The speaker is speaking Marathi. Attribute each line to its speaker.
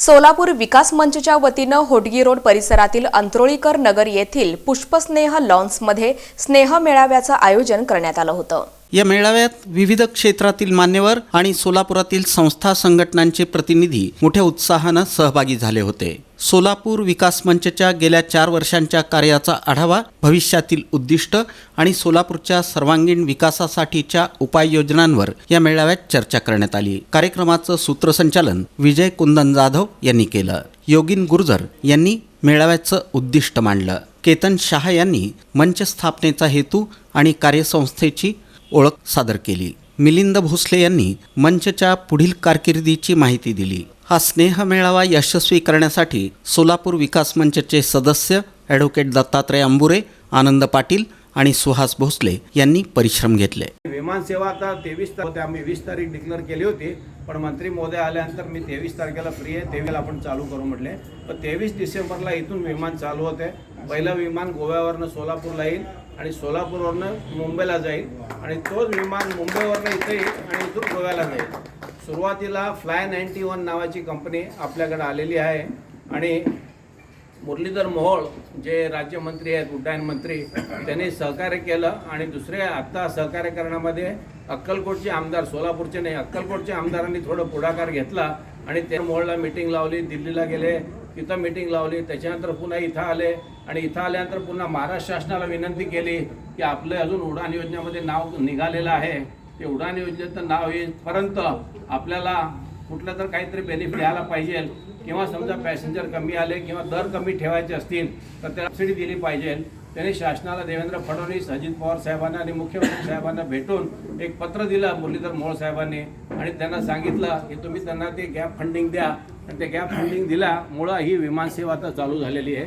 Speaker 1: सोलापूर विकास मंचच्या वतीनं होटगी रोड परिसरातील अंत्रोळीकर नगर येथील पुष्पस्नेह लॉन्समध्ये स्नेह मेळाव्याचं आयोजन करण्यात आलं होतं.
Speaker 2: या मेळाव्यात विविध क्षेत्रातील मान्यवर आणि सोलापुरातील संस्था संघटनांचे प्रतिनिधी मोठ्या उत्साहानं सहभागी झाले होते. सोलापूर विकास मंचच्या गेल्या चार वर्षांच्या कार्याचा आढावा भविष्यातील उद्दिष्ट आणि सोलापूरच्या सर्वांगीण विकासासाठीच्या उपाययोजनांवर या मेळाव्यात चर्चा करण्यात आली. कार्यक्रमाचं सूत्रसंचालन विजय कुंदन जाधव यांनी केलं. योगिन गुर्जर यांनी मेळाव्याचं उद्दिष्ट मांडलं. केतन शहा यांनी मंच स्थापनेचा हेतू आणि कार्यसंस्थेची ओळख सादर केली. मिलिंद भोसले यांनी मंचच्या पुढील कारकिर्दीची माहिती दिली. हा स्नेह मेळावा यशस्वी करण्यासाठी सोलापूर विकास मंचचे सदस्य ॲडव्होकेट दत्तात्रय अंबुरे आनंद पाटील आणि सुहास भोसले यांनी परिश्रम घेतले.
Speaker 3: विमान सेवा आता तेवीस तारखे आम्ही वीस तारीख डिक्लेअर केली होती. पण मंत्री महोदय आल्यानंतर मी तेवीस तारखेला फ्री आहे. तेवीसला आपण चालू करू म्हटले. पण तेवीस डिसेंबरला इथून विमान चालू होते. पहिलं विमान गोव्यावरनं सोलापूरला येईल आणि सोलापूरवरनं मुंबईला जाईल आणि तोच विमान मुंबईवरनं इथं येईल आणि इथून गोव्याला जाईल. सुरुवातीला फ्लाय नाईन्टी वन नावाची कंपनी आपल्याकडे आलेली आहे आणि मुरलीधर मोहोळ जे राज्यमंत्री आहेत उड्डाण मंत्री त्यांनी सहकार्य केलं आणि दुसरे आत्ता सहकार्य करण्यामध्ये अक्कलकोटचे आमदार सोलापूरचे नाही अक्कलकोटच्या आमदारांनी थोडं पुढाकार घेतला आणि त्या मोहोळला मिटिंग लावली दिल्लीला गेले तिथं मीटिंग लावली. त्याच्यानंतर पुन्हा इथं आले. आणि इथं आल्यानंतर पुन्हा महाराष्ट्र शासनाला विनंती केली की आपलं अजून उडान योजनेमध्ये नाव निघालेलं आहे. ते उडान योजनेचं नाव येईपर्यंत आपल्याला कुठलं तर काहीतरी बेनिफिट द्यायला पाहिजे. किंवा समजा पॅसेंजर कमी आले किंवा दर कमी ठेवायचे असतील तर त्याला सबसिडी दिली पाहिजे. त्यांनी शासनाला देवेंद्र फडणवीस अजित पवार साहेबांना आणि मुख्यमंत्री साहेबांना भेटून एक पत्र दिलं. मुरलीधर मोहोळ साहेबांनी. आणि त्यांना सांगितलं की तुम्ही त्यांना ते गॅप फंडिंग द्या. आणि ते गॅप फंडिंग दिल्यामुळं ही विमानसेवा आता चालू झालेली आहे.